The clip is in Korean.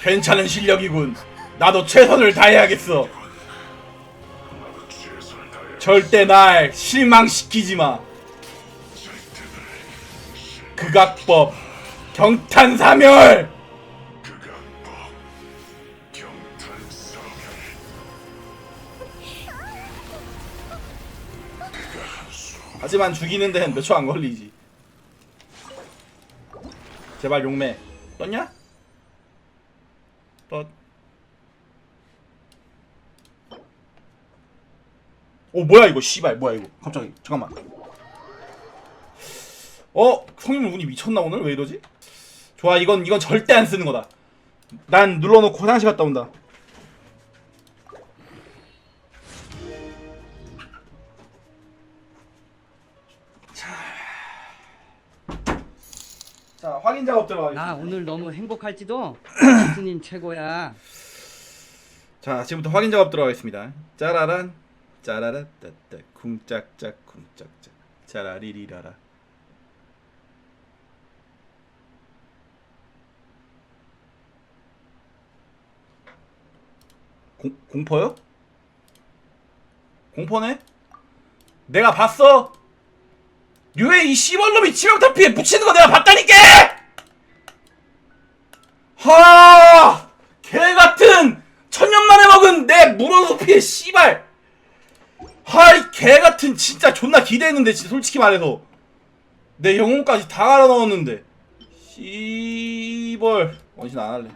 괜찮은 실력이군. 나도 최선을 다해야겠어. 절대 날 실망시키지 마. 극악법 경탄사멸. 하지만 죽이는 데는 몇 초 안 걸리지. 제발 용매 떴냐? 떴. 오 뭐야 이거 씨발 뭐야 이거 갑자기 잠깐만. 어 성인물 운이 미쳤나 오늘 왜 이러지? 좋아 이건 이건 절대 안 쓰는 거다. 난 눌러놓고 화장실 갔다 온다. 자 확인 작업 들어가겠습니다. 나 오늘 너무 행복할지도 스님 최고야. 자 지금부터 확인 작업 들어가겠습니다. 짜라란 짜라라 따따 쿵짝짝 쿵짝짝 짜라리리라라 공, 공포요? 공포네? 내가 봤어! 유해 이 씨발놈이 치명타 피해 붙이는 거 내가 봤다니까! 하! 개 같은 천년 만에 먹은 내 피해 씨발! 하이 개 같은 진짜 존나 기대했는데 진짜 솔직히 말해서 내 영혼까지 다 갈아 넣었는데 씨벌 원신 안 할래.